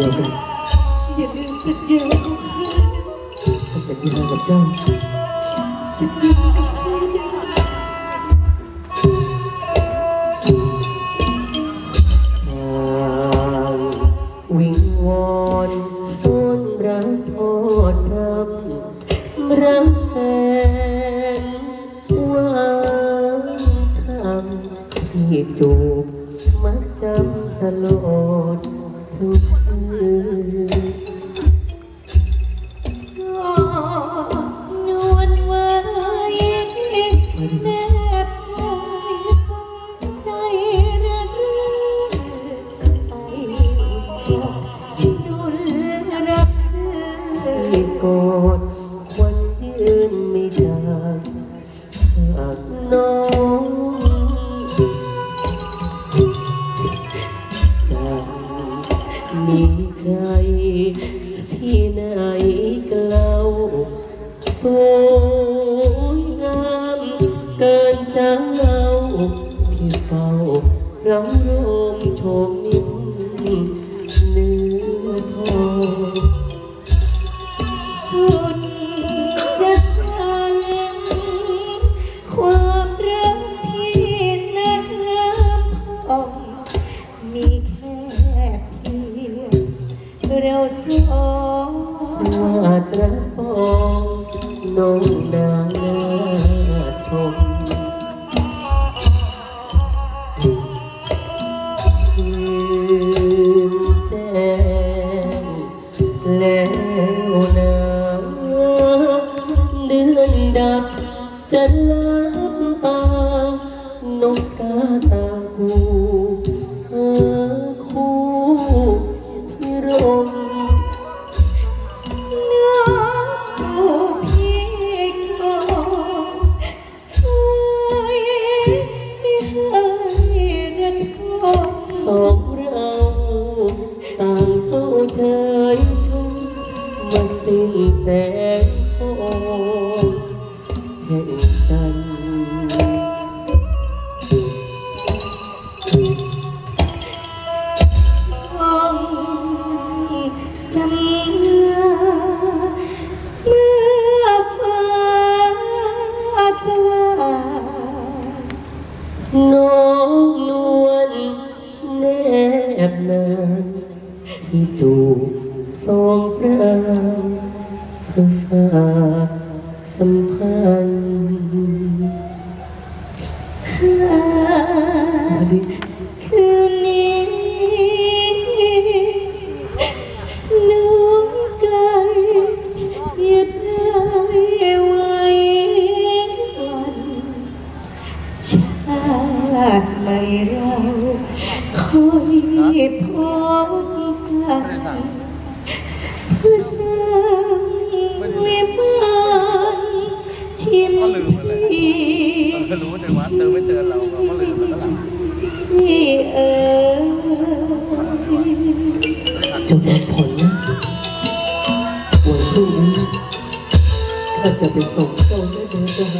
ดียวกันอย่าลืมสัญญาของข้านะข้าสัญญากับเจ้าสัญญากับข้านะทางวิงวอนต้นรักโทษรำรักแฟนหวานช้ำที่จูบมัดจำตลอด กคืนวลไว้แนบกายใจระรื่นไปดุลรักเธอที่โกรธควันยืนไม่ได้หากน้อง ใคร ที่ไหนกล่าสวยงามเกินจะเล่าที่เฝ้ารำโรมโชม เราสองสวัสดปองน้องนางนาชมคืนแจ้งแล้วนะเดือนดับจะลับตานกกาตากู แสงโฟแห่งจันทร์ต้องจำลาเมื่อฟ้าสว่างน้องนวลแนบนางที่จูบสองพระ เพื่อฝากสัมพันธ์มาดิคืนนี้น้องไกลอย่าได้ไว้วันชาติใหม่เราคอยพบกัน ก็ลืมไปเลยก็รู้ในวัดเติมไม่เตือนเราเราก็ลืมไปแล้วล่ะพี่เอ๋ยจงรับผลนะวันพรุ่งนี้ข้าจะไปส่งเจ้าแม่เดินทา